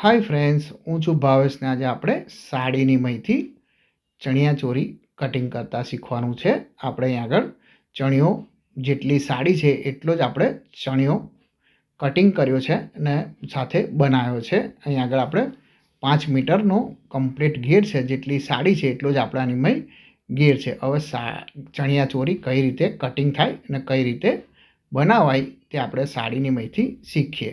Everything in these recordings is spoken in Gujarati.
હાય ફ્રેન્ડ્સ હું છું ભાવેશને આજે આપણે સાડીની મહીથી ચણિયાચોરી કટિંગ કરતાં શીખવાનું છે. આપણે અહીં આગળ ચણિયો જેટલી સાડી છે એટલો જ આપણે ચણિયો કટિંગ કર્યો છે અને સાથે બનાવ્યો છે. અહીં આગળ આપણે પાંચ મીટરનો કમ્પ્લીટ ઘેર છે. જેટલી સાડી છે એટલો જ આપણે આની મહી ઘેર છે. હવે સા ચણિયાચોરી કઈ રીતે કટિંગ થાય અને કઈ રીતે બનાવાય તે આપણે સાડીની મહીથી શીખીએ.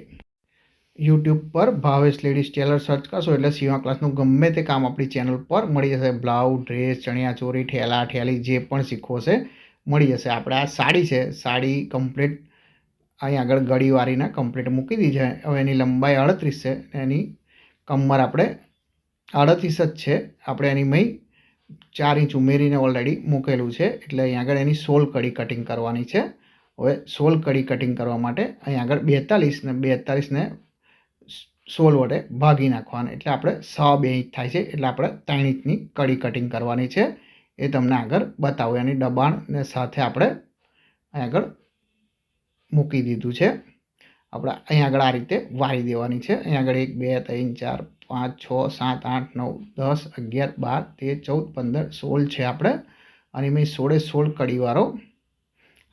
યુટ્યુબ પર ભાવેશ લેડીઝ ટેલર સર્ચ કરશો એટલે સીવા ક્લાસનું ગમે તે કામ આપણી ચેનલ પર મળી જશે. બ્લાઉઝ, ડ્રેસ ચણિયાચોરી ઠેલા, ઠેલી જે પણ શીખવો છે, મળી જશે. આપણે આ સાડી છે, સાડી કમ્પ્લીટ અહીં આગળ ગળીવાળીને કમ્પ્લીટ મૂકી દીધી છે. હવે એની લંબાઈ અડત્રીસ છે. એની કમર આપણે અડત્રીસ જ છે. આપણે એની મય ચાર ઇંચ ઉમેરીને ઓલરેડી મૂકેલું છે. એટલે અહીં આગળ એની સોલ કડી કટિંગ કરવાની છે. હવે સોલ કડી કટિંગ કરવા માટે અહીં આગળ બેતાલીસ ને બેતાલીસને સોલ વડે ભાગી નાખવાનું. એટલે આપણે સ બે ઇંચ થાય છે. એટલે આપણે ત્રણ ઇંચની કડી કટિંગ કરવાની છે. એ તમને આગળ બતાવું. એની દબાણને સાથે આપણે અહીં આગળ મૂકી દીધું છે. આપણે અહીં આગળ આ રીતે વાળી દેવાની છે. અહીં આગળ એક, બે, ત્રણ, ચાર, પાંચ, છ, સાત, આઠ, નવ, દસ, અગિયાર, બાર, તેર, ચૌદ, પંદર, સોળ છે આપણે. અને મેં સોળે સોળ કડીવાળો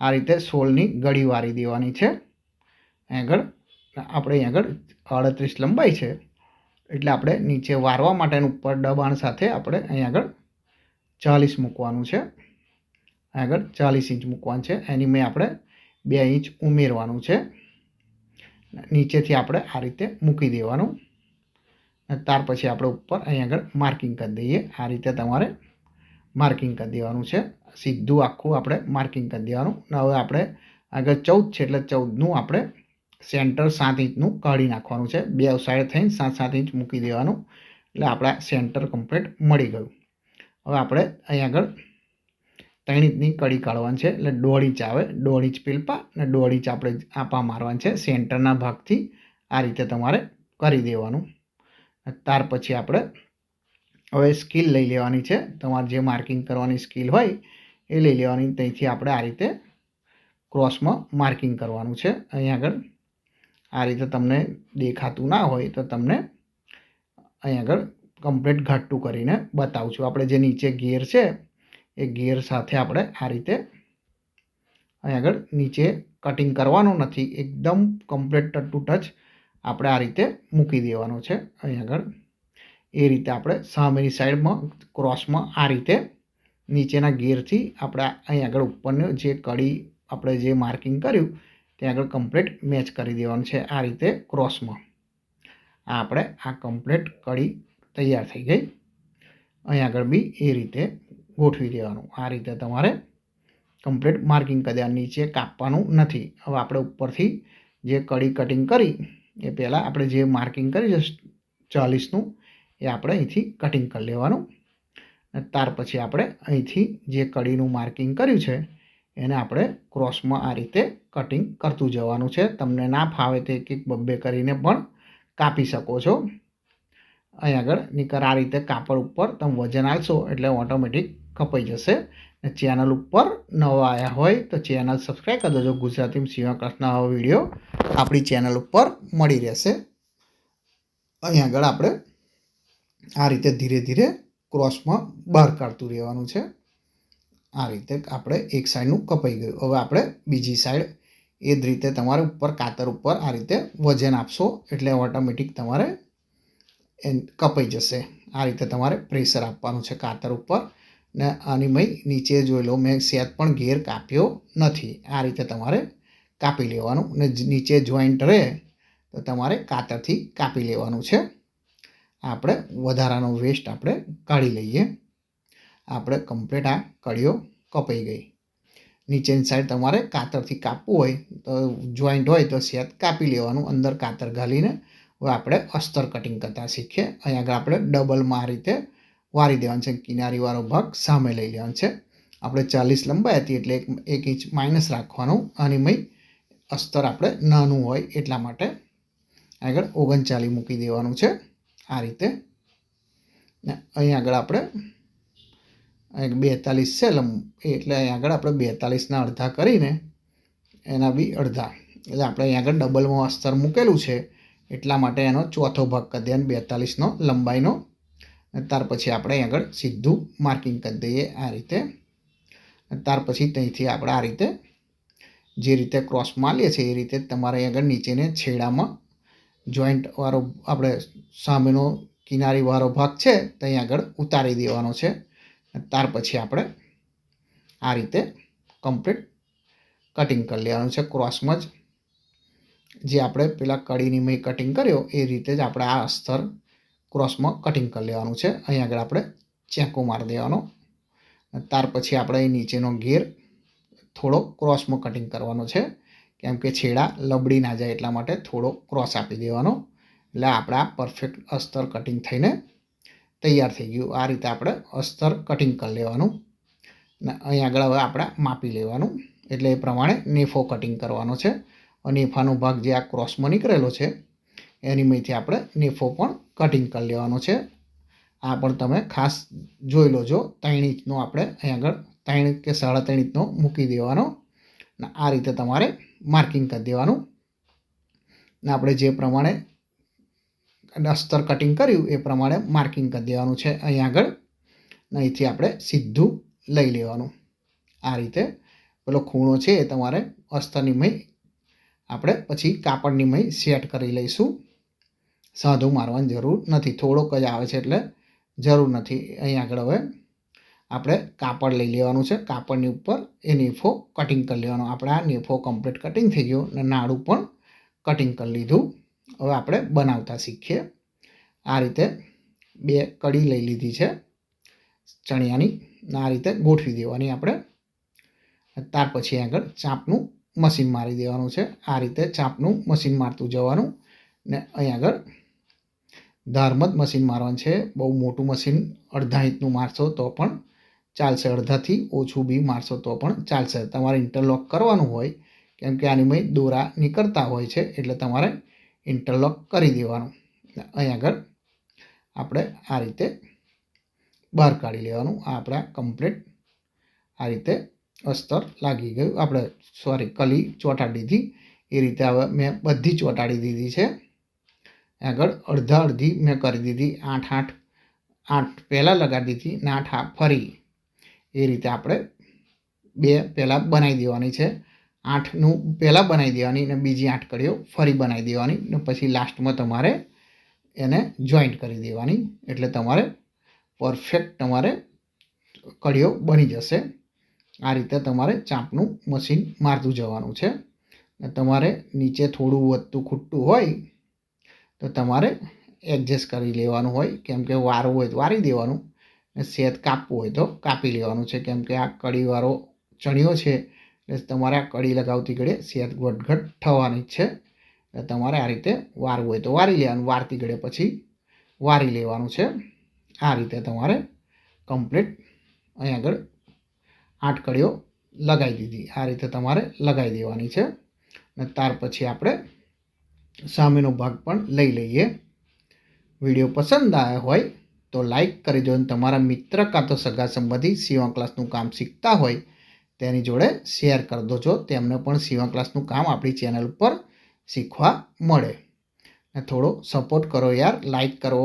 આ રીતે સોળની ગળી વારી દેવાની છે. અહીં આગળ આપણે અહીં આગળ અડત્રીસ લંબાઈ છે. એટલે આપણે નીચે વારવા માટેનું ઉપર દબાણ સાથે આપણે અહીં આગળ ચાલીસ મૂકવાનું છે. આગળ ચાલીસ ઇંચ મૂકવાનું છે. એની મેં આપણે બે ઇંચ ઉમેરવાનું છે. નીચેથી આપણે આ રીતે મૂકી દેવાનું. ત્યાર પછી આપણે ઉપર અહીં આગળ માર્કિંગ કરી દઈએ. આ રીતે તમારે માર્કિંગ કરી દેવાનું છે. સીધું આખું આપણે માર્કિંગ કરી દેવાનું. હવે આપણે આગળ ચૌદ છે એટલે ચૌદનું આપણે સેન્ટર સાત ઇંચનું કાઢી નાખવાનું છે. બે સાઈડ થઈને સાત સાત ઇંચ મૂકી દેવાનું. એટલે આપણા સેન્ટર કમ્પ્લીટ મળી ગયું. હવે આપણે અહીં આગળ ત્રણ ઇંચની કડી કાઢવાની છે. એટલે દોઢ ઇંચ આવે. દોઢ ઇંચ પીલપા અને દોઢ ઇંચ આપણે આપા મારવાની છે. સેન્ટરના ભાગથી આ રીતે તમારે કરી દેવાનું. ત્યાર પછી આપણે હવે સ્કિલ લઈ લેવાની છે. તમારે જે માર્કિંગ કરવાની સ્કિલ હોય એ લઈ લેવાની. ત્યાંથી આપણે આ રીતે ક્રોસમાં માર્કિંગ કરવાનું છે. અહીં આગળ આ રીતે તમને દેખાતું ના હોય તો તમને અહીં આગળ કમ્પ્લીટ ઘાટું કરીને બતાવું છું. આપણે જે નીચે ગિયર છે, એ ગિયર સાથે આપણે આ રીતે અહીં આગળ નીચે કટિંગ કરવાનું નથી. એકદમ કમ્પ્લીટ ટચ ટુ ટચ આપણે આ રીતે મૂકી દેવાનો છે. અહીં આગળ એ રીતે આપણે સામેની સાઈડમાં ક્રોસમાં આ રીતે નીચેના ગિયરથી આપણે અહીં આગળ ઉપરનું જે કડી આપણે જે માર્કિંગ કર્યું ત્યાં આગળ કમ્પ્લીટ મેચ કરી દેવાનું છે આ રીતે ક્રોસમાં આ આપણે આ કમ્પ્લીટ કડી તૈયાર થઈ ગઈ. અહીં આગળ બી એ રીતે ગોઠવી દેવાનું. આ રીતે તમારે કમ્પ્લીટ માર્કિંગ કરી નીચે કાપવાનું નથી. હવે આપણે ઉપરથી જે કડી કટિંગ કરી, એ પહેલાં આપણે જે માર્કિંગ કરી છે ચાલીસનું, એ આપણે અહીંથી કટિંગ કરી લેવાનું. ત્યાર પછી આપણે અહીંથી જે કડીનું માર્કિંગ કર્યું છે એને આપણે ક્રોસમાં આ રીતે કટિંગ કરતું જવાનું છે. તમને ના ફાવે તે એક બબ્બે કરીને પણ કાપી શકો છો. અહીં આગળ નીકર આ રીતે કાપડ ઉપર તમે વજન આપશો એટલે ઓટોમેટિક કપાઈ જશે. ને ચેનલ ઉપર નવા આવ્યા હોય તો ચેનલ સબસ્ક્રાઈબ કરી દેજો. ગુજરાતીમાં સીવા કૃષ્ણ વીડિયો આપણી ચેનલ ઉપર મળી રહેશે. અહીં આગળ આપણે આ રીતે ધીરે ધીરે ક્રોસમાં બહાર કાઢતું રહેવાનું છે. આ રીતે આપણે એક સાઈડનું કપાઈ ગયું. હવે આપણે બીજી સાઈડ એ જ રીતે તમારે ઉપર કાતર ઉપર આ રીતે વજન આપશો એટલે ઓટોમેટિક તમારે એ કપાઈ જશે. આ રીતે તમારે પ્રેશર આપવાનું છે કાતર ઉપર ને આની મેં નીચે જોઈ લો મેં સેત પણ ઘેર કાપ્યો નથી. આ રીતે તમારે કાપી લેવાનું ને નીચે જોઈન્ટ રહે તો તમારે કાતરથી કાપી લેવાનું છે. આપણે વધારાનો વેસ્ટ આપણે કાઢી લઈએ. આપણે કમ્પ્લીટ આ કડીઓ કપાઈ ગઈ. નીચેની સાઈડ તમારે કાતરથી કાપવું હોય તો જોઈન્ટ હોય તો સેત કાપી લેવાનું, અંદર કાતર ઘાલીને. આપણે અસ્તર કટિંગ કરતાં શીખીએ. અહીં આગળ આપણે ડબલમાં આ રીતે વારી દેવાનું છે. કિનારીવાળો ભાગ સામે લઈ લેવાનો છે. આપણે ચાલીસ લંબાઈ હતી એટલે એક એક ઇંચ માઇનસ રાખવાનું. અને મય અસ્તર આપણે નાનું હોય એટલા માટે આગળ ઓગણચાલીસ મૂકી દેવાનું છે. આ રીતે. ને અહીં આગળ આપણે અહીં બેતાલીસ છે લંબ, એટલે અહીં આગળ આપણે બેતાલીસના અડધા કરીને એના બી અડધા. એટલે આપણે અહીં આગળ ડબલમાં અસ્તર મૂકેલું છે, એટલા માટે એનો ચોથો ભાગ કરી દઈએ અને બેતાલીસનો લંબાઈનો. ત્યાર પછી આપણે અહીં આગળ સીધું માર્કિંગ કરી દઈએ આ રીતે. ત્યાર પછી ત્યાંથી આપણે આ રીતે જે રીતે ક્રોસ મારીએ છીએ એ રીતે તમારે અહીં આગળ નીચેને છેડામાં જોઈન્ટ વાળો આપણે સામેનો કિનારીવાળો ભાગ છે ત્યાં આગળ ઉતારી દેવાનો છે. ત્યાર પછી આપણે આ રીતે કમ્પ્લીટ કટિંગ કરી લેવાનું છે ક્રોસમાં જ. જે આપણે પેલા કડીની મેં કટિંગ કર્યો, એ રીતે જ આપણે આ અસ્તર ક્રોસમાં કટિંગ કરી લેવાનું છે. અહીં આગળ આપણે ચેકો મારી દેવાનો. ત્યાર પછી આપણે અહીં નીચેનો ઘેર થોડો ક્રોસમાં કટિંગ કરવાનો છે. કેમ કે છેડા લબડી ના જાય એટલા માટે થોડો ક્રોસ આપી દેવાનો. એટલે આપણા પરફેક્ટ અસ્તર કટિંગ થઈને તૈયાર થઈ ગયું. આ રીતે આપણે અસ્તર કટિંગ કરી લેવાનું. અને અહીં આગળ હવે આપણે માપી લેવાનું. એટલે એ પ્રમાણે નેફો કટિંગ કરવાનો છે. અને નેફાનો ભાગ જે આ ક્રોસમાં નીકળેલો છે, એની મેથી આપણે નેફો પણ કટિંગ કરી લેવાનો છે. આ પણ તમે ખાસ જોઈ લોજો. ત્રણ ઇંચનો આપણે અહીં આગળ ત્રણ કે સાડા ત્રણ મૂકી દેવાનો. ને આ રીતે તમારે માર્કિંગ કરી દેવાનું. ને આપણે જે પ્રમાણે અસ્તર કટિંગ કર્યું, એ પ્રમાણે માર્કિંગ કરી દેવાનું છે. અહીં આગળ અહીંથી આપણે સીધું લઈ લેવાનું. આ રીતે પેલો ખૂણો છે એ તમારે અસ્તરની મય આપણે પછી કાપડની મય સેટ કરી લઈશું. સાધુ મારવાની જરૂર નથી. થોડોક જ આવે છે એટલે જરૂર નથી. અહીં આગળ હવે આપણે કાપડ લઈ લેવાનું છે. કાપડની ઉપર એ નેફો કટિંગ કરી લેવાનો. આપણે આ નેફો કમ્પ્લીટ કટિંગ થઈ ગયો અને નાડું પણ કટિંગ કરી લીધું. હવે આપણે બનાવતા શીખીએ. આ રીતે બે કડી લઈ લીધી છે ચણિયાની આ રીતે ગોઠવી દેવાની આપણે. ત્યાર પછી આગળ ચાપનું મશીન મારી દેવાનું છે. આ રીતે ચાપનું મશીન મારતું જવાનું ને અહીં આગળ ધારમત મશીન મારવાનું છે. બહુ મોટું મશીન અડધા ઇંચનું મારશો તો પણ ચાલશે. અડધાથી ઓછું બી મારશો તો પણ ચાલશે. તમારે ઇન્ટરલોક કરવાનું હોય, કેમ કે આની દોરા નીકળતા હોય છે, એટલે તમારે ઇન્ટરલોક કરી દેવાનું. અહીં આગળ આપણે આ રીતે બહાર કાઢી લેવાનું. આ આપણા કમ્પ્લીટ આ રીતે અસ્તર લાગી ગયું. આપણે સોરી કલી ચોંટાડી દીધી એ રીતે હવે મેં બધી ચોંટાડી દીધી છે. આગળ અડધા અડધી મેં કરી દીધી. આઠ આઠ આઠ પહેલાં લગાડી દીધી ને આઠ ફરી. એ રીતે આપણે બે પહેલાં બનાવી દેવાની છે. આઠનું પહેલાં બનાવી દેવાની ને બીજી આઠ કડીઓ ફરી બનાવી દેવાની ને પછી લાસ્ટમાં તમારે એને જોઈન્ટ કરી દેવાની. એટલે તમારે પરફેક્ટ તમારે કડીઓ બની જશે. આ રીતે તમારે ચાંપનું મશીન મારતું જવાનું છે. તમારે નીચે થોડું વધતું ખૂટતું હોય તો તમારે એડજસ્ટ કરી લેવાનું હોય. કેમ કે વારવું હોય તો વારી દેવાનું. ને સેત કાપવું હોય તો કાપી લેવાનું છે. કેમ કે આ કડીવાળો ચણિયો છે એટલે તમારે આ કડી લગાવતી ઘડે સેત ગોટઘટ થવાની છે. એટલે તમારે આ રીતે વારવું હોય તો વારી લેવાનું. વારતી ઘડે પછી વારી લેવાનું છે. આ રીતે તમારે કમ્પ્લીટ અહીં આગળ આઠ કડીઓ લગાવી દીધી. આ રીતે તમારે લગાવી દેવાની છે. અને ત્યાર પછી આપણે સામેનો ભાગ પણ લઈ લઈએ. વીડિયો પસંદ આવ્યો હોય તો લાઈક કરી દો અને તમારા મિત્ર કાં તો સગા સંબંધી સીવણ ક્લાસનું કામ શીખતા હોય તેની જોડે શેર કરી દો છો તેમને પણ સીવણ ક્લાસનું કામ આપણી ચેનલ પર શીખવા મળે. ને થોડો સપોર્ટ કરો યાર લાઇક કરો.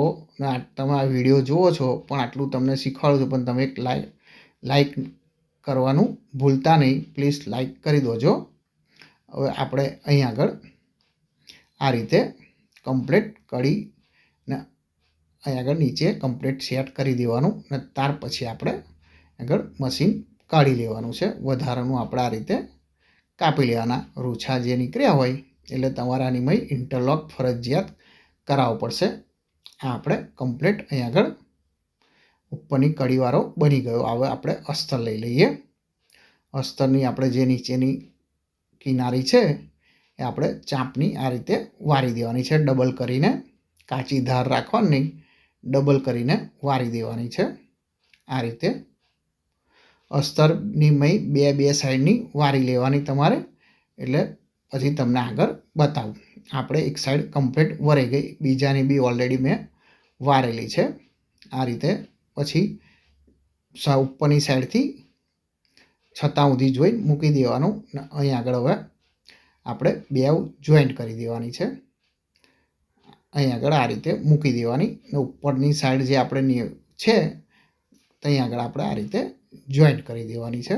તમે આ વીડિયો જુઓ છો, પણ આટલું તમને શીખવાડું છું, પણ તમે એક લાઇક કરવાનું ભૂલતા નહીં. પ્લીઝ લાઇક કરી દોજો હવે આપણે અહીં આગળ આ રીતે કમ્પ્લીટ કરી ને અહીં આગળ નીચે કમ્પ્લીટ સેટ કરી દેવાનું. ને ત્યાર પછી આપણે આગળ મશીન કાઢી લેવાનું છે. વધારાનું આપણે આ રીતે કાપી લેવાના. રૂછા જે નીકળ્યા હોય, એટલે તમારે આની મય ઇન્ટરલોક ફરજિયાત કરાવવો પડશે. આ આપણે કમ્પ્લીટ અહીં આગળ ઉપરની કડીવાળો બની ગયો. હવે આપણે અસ્તર લઈ લઈએ. અસ્તરની આપણે જે નીચેની કિનારી છે, એ આપણે ચાંપની આ રીતે વારી દેવાની છે. ડબલ કરીને કાચી ધાર રાખવાની, ડબલ કરીને વારી દેવાની છે. આ રીતે અસ્તરની મય બે બે સાઈડની વારી લેવાની તમારે. એટલે પછી તમને આગળ બતાવું. આપણે એક સાઈડ કમ્પ્લીટ વરાઈ ગઈ. બીજાની બી ઓલરેડી મેં વારેલી છે. આ રીતે પછી ઉપરની સાઈડથી છતાં સુધી જોઈ મૂકી દેવાનું. અહીં આગળ હવે આપણે બે જોઈન્ટ કરી દેવાની છે. અહીં આગળ આ રીતે મૂકી દેવાની. ઉપરની સાઈડ જે આપણે છે ત્યાં આગળ આપણે આ રીતે જોઈન્ટ કરી દેવાની છે.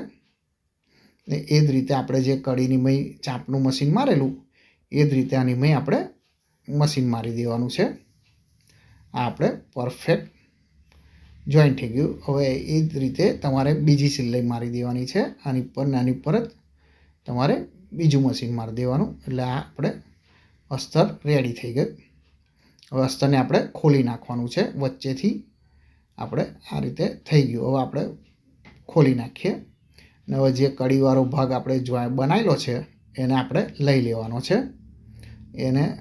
ને એ જ રીતે આપણે જે કડીની મય ચાપનું મશીન મારેલું, એ જ રીતે આની મય આપણે મશીન મારી દેવાનું છે. આ આપણે પરફેક્ટ જોઈન્ટ થઈ ગયું. હવે એ જ રીતે તમારે બીજી સિલાઈ મારી દેવાની છે. આની પર ને આની પર જ તમારે બીજું મશીન મારી દેવાનું. એટલે આ આપણે અસ્તર રેડી થઈ ગયું. હવે અસ્તરને આપણે ખોલી નાખવાનું છે વચ્ચેથી. આપણે આ રીતે થઈ ગયું. હવે આપણે ખોલી નાખીએ. ને હવે જે કડીવાળો ભાગ આપણે જો બનાવેલો છે, એને આપણે લઈ લેવાનો છે. એને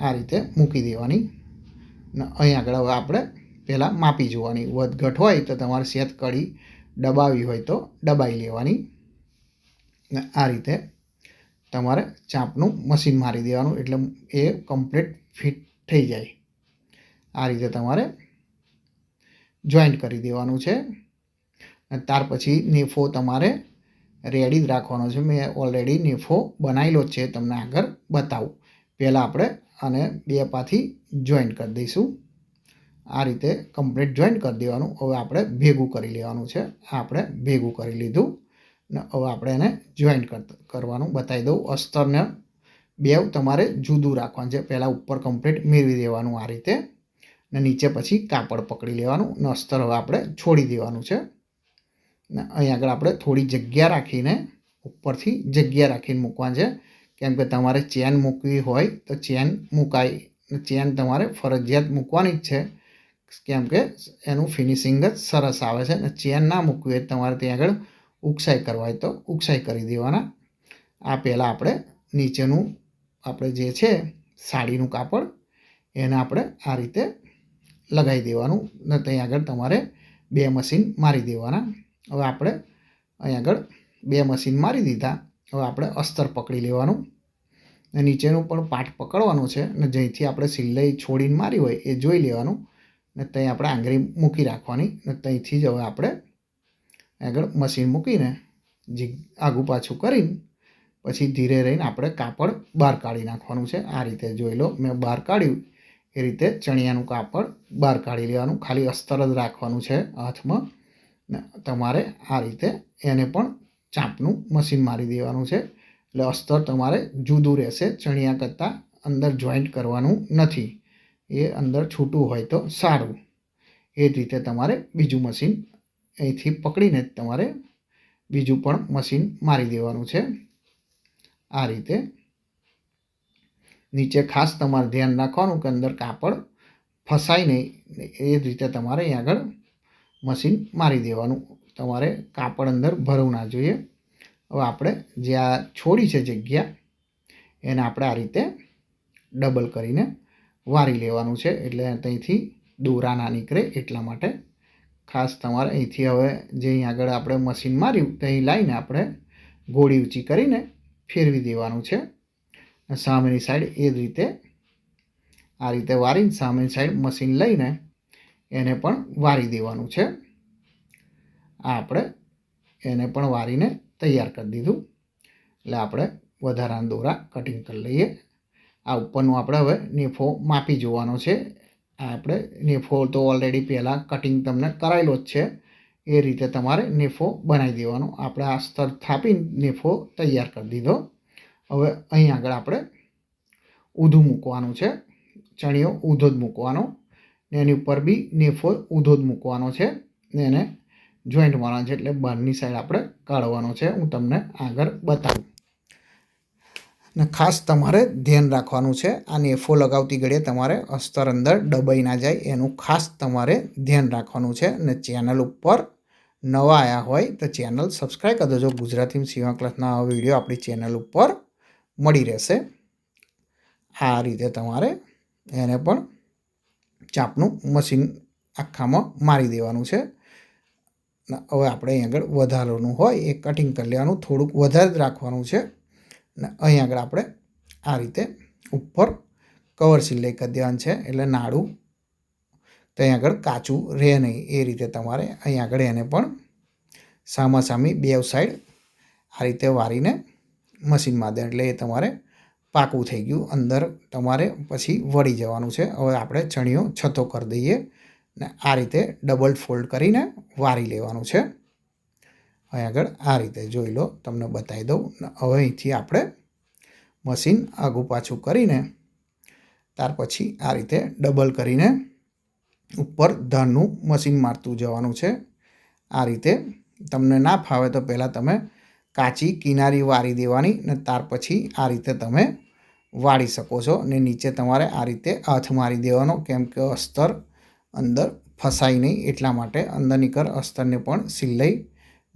આ રીતે મૂકી દેવાની. અને અહીં આગળ હવે આપણે પહેલાં માપી જોવાની. વધઘટ હોય તો તમારે શેત કડી દબાવી હોય તો દબાવી લેવાની. ને આ રીતે તમારે ચાપનું મશીન મારી દેવાનું. એટલે એ કમ્પ્લીટ ફિટ થઈ જાય. આ રીતે તમારે જોઈન્ટ કરી દેવાનું છે. ત્યાર પછી નેફો તમારે રેડી જ રાખવાનો છે. મેં ઓલરેડી નેફો બનાવેલો જ છે તમને આગળ બતાવું. પહેલાં આપણે આને બે પાથી જોઈન્ટ કરી દઈશું. આ રીતે કમ્પ્લીટ જોઈન્ટ કરી દેવાનું. હવે આપણે ભેગું કરી લેવાનું છે. આપણે ભેગું કરી લીધું. ને હવે આપણે એને જોઈન્ટ કરવાનું. બતાવી દઉં. અસ્તરને બે તમારે જુદું રાખવાનું છે. પહેલાં ઉપર કમ્પ્લીટ મેળવી દેવાનું આ રીતે. ને નીચે પછી કાપડ પકડી લેવાનું ને અસ્તર હવે આપણે છોડી દેવાનું છે. ને અહીં આગળ આપણે થોડી જગ્યા રાખીને ઉપરથી જગ્યા રાખીને મૂકવાનું છે. કેમ કે તમારે ચેન મૂકવી હોય તો ચેન મુકાય ચેન તમારે ફરજિયાત મૂકવાની જ છે. કેમ કે એનું ફિનિશિંગ જ સરસ આવે છે અને ચેન ના મૂકવી હોય તમારે ત્યાં આગળ ઉકસાઈ કરવા હોય તો ઉકસાઈ કરી દેવાના. આ પહેલાં આપણે નીચેનું આપણે જે છે સાડીનું કાપડ એને આપણે આ રીતે લગાવી દેવાનું. ને ત્યાં આગળ તમારે બે મશીન મારી દેવાના. હવે આપણે અહીં આગળ બે મશીન મારી દીધા. હવે આપણે અસ્તર પકડી લેવાનું. ને નીચેનું પણ પાઠ પકડવાનું છે. ને જ્યાંથી આપણે સિલાઈ છોડીને મારી હોય એ જોઈ લેવાનું. ને ત્યાં આપણે આંગળી મૂકી રાખવાની. ને ત્યાંથી જ હવે આપણે આગળ મશીન મૂકીને જી આગું પાછું કરીને પછી ધીરે રહીને આપણે કાપડ બહાર કાઢી નાખવાનું છે. આ રીતે જોઈ લો, મેં બહાર કાઢ્યું. એ રીતે ચણિયાનું કાપડ બહાર કાઢી લેવાનું, ખાલી અસ્તર જ રાખવાનું છે હાથમાં. તમારે આ રીતે એને પણ ચાંપનું મશીન મારી દેવાનું છે. એટલે અસ્તર તમારે જુદું રહેશે, ચણિયા કરતાં અંદર જોઈન્ટ કરવાનું નથી. એ અંદર છૂટું હોય તો સારું. એ જ રીતે તમારે બીજું મશીન અહીંથી પકડીને તમારે બીજું પણ મશીન મારી દેવાનું છે. આ રીતે નીચે ખાસ તમારે ધ્યાન રાખવાનું કે અંદર કાપડ ફસાય નહીં. એ રીતે તમારે અહીં આગળ મશીન મારી દેવાનું. તમારે કાપડ અંદર ભરવું ના જોઈએ. હવે આપણે જે આ છોડી છે જગ્યા, એને આપણે આ રીતે ડબલ કરીને વારી લેવાનું છે. એટલે ત્યાંથી દોરા ના નીકળે એટલા માટે. ખાસ તમારે અહીંથી હવે જે અહીં આગળ આપણે મશીન માર્યું ત્યાં લાવીને આપણે ગોળી ઊંચી કરીને ફેરવી દેવાનું છે. સામેની સાઈડ એ જ રીતે આ રીતે વારીને સામેની સાઈડ મશીન લઈને એને પણ વારી દેવાનું છે. આ આપણે એને પણ વારીને તૈયાર કરી દીધું. એટલે આપણે વધારાના દોરા કટિંગ કરી લઈએ. આ ઉપરનું આપણે હવે નેફો માપી જોવાનો છે. આપણે નેફો તો ઓલરેડી પહેલાં કટિંગ તમને કરાયેલો જ છે. એ રીતે તમારે નેફો બનાવી દેવાનો. આપણે આ સ્તર થાપીને નેફો તૈયાર કરી દીધો. હવે અહીં આગળ આપણે ઊંધું મૂકવાનું છે. ચણિયો ઊંધો જ મૂકવાનો. ને એની ઉપર બી નેફો ઊંધો જ મૂકવાનો છે. ને એને જોઈન્ટ મારવાનો છે એટલે બહારની સાઈડ આપણે કાઢવાનો છે. હું તમને આગળ બતાવું. ને ખાસ તમારે ધ્યાન રાખવાનું છે, આ નેફો લગાવતી ઘડીએ તમારે અસ્તર અંદર ડબાઈ ના જાય. એનું ખાસ તમારે ધ્યાન રાખવાનું છે. ને ચેનલ ઉપર નવા આવ્યા હોય તો ચેનલ સબસ્ક્રાઈબ કરી દેજો. ગુજરાતી સીવા ક્લાસના વીડિયો આપણી ચેનલ ઉપર મળી રહેશે. આ રીતે તમારે એને પણ ચાપનું મશીન આખામાં મારી દેવાનું છે. હવે આપણે અહીં આગળ વધારવાનું હોય, એ કટિંગ કરી લેવાનું, થોડુંક વધારે જ રાખવાનું છે. ને અહીં આગળ આપણે આ રીતે ઉપર કવર સિલાઈ કરી દેવાનું છે, એટલે નાડું ત્યાં આગળ કાચું રહે નહીં. એ રીતે તમારે અહીં આગળ એને પણ સામાસામી બે સાઈડ આ રીતે વારીને મશીનમાં દે એટલે એ તમારે પાકું થઈ ગયું. અંદર તમારે પછી વળી જવાનું છે. હવે આપણે ચણિયો છતો કરી દઈએ ને આ રીતે ડબલ ફોલ્ડ કરીને વારી લેવાનું છે. અહીં આગળ આ રીતે જોઈ લો, તમને બતાવી દઉં. હવે અહીંથી આપણે મશીન આગું પાછું કરીને, ત્યાર પછી આ રીતે ડબલ કરીને ઉપર ધાનનું મશીન મારતું જવાનું છે. આ રીતે તમને ના ફાવે તો પહેલાં તમે કાચી કિનારી વારી દેવાની ને ત્યાર પછી આ રીતે તમે વાળી શકો છો ને નીચે તમારે આ રીતે હાથ મારી દેવાનો કેમ કે અસ્તર અંદર ફસાય નહીં એટલા માટે અંદરની કર અસ્તરને પણ સિલાઈ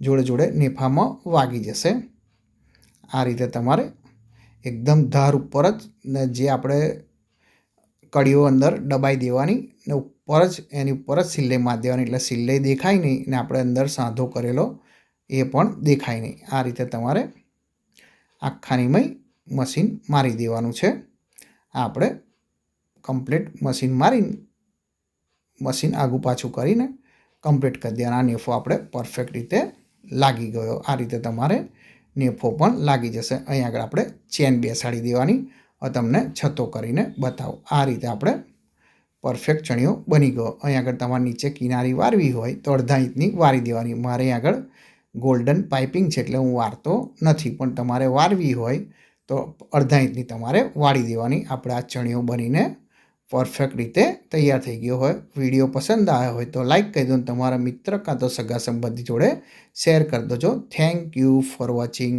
જોડે જોડે નેફામાં વાગી જશે. આ રીતે તમારે એકદમ ધાર ઉપર જ ને જે આપણે કડીઓ અંદર દબાઈ દેવાની ને ઉપર જ એની ઉપર જ સિલાઈ મારી દેવાની એટલે સિલાઈ દેખાય નહીં ને આપણે અંદર સાંધો કરેલો એ પણ દેખાય નહીં. આ રીતે તમારે આખાનીમય મશીન મારી દેવાનું છે. આપણે કમ્પ્લીટ મશીન મારીને, મશીન આગું પાછું કરીને કમ્પ્લીટ કરી દેવાના. નેફો આપણે પરફેક્ટ રીતે લાગી ગયો. આ રીતે તમારે નેફો પણ લાગી જશે. અહીં આગળ આપણે ચેન બેસાડી દેવાની. તમને છતો કરીને બતાવો. આ રીતે આપણે પરફેક્ટ ચણિયો બની ગયો. અહીં આગળ તમારે નીચે કિનારી વારવી હોય તો અડધા ઇંચની વારી દેવાની. મારે આગળ ગોલ્ડન પાઇપિંગ છે એટલે હું વારતો નથી. પણ તમારે વારવી હોય તો અડધા ઇંચની તમારે વાળી દેવાની. આપણે આ ચણિયો બનીને પરફેક્ટ રીતે તૈયાર થઈ ગયો હોય. વીડિયો પસંદ આવ્યો હોય તો લાઈક કરી દો તમારા મિત્ર કાં તો સગા સંબંધી જોડે શેર કરી દેજો. Thank you for watching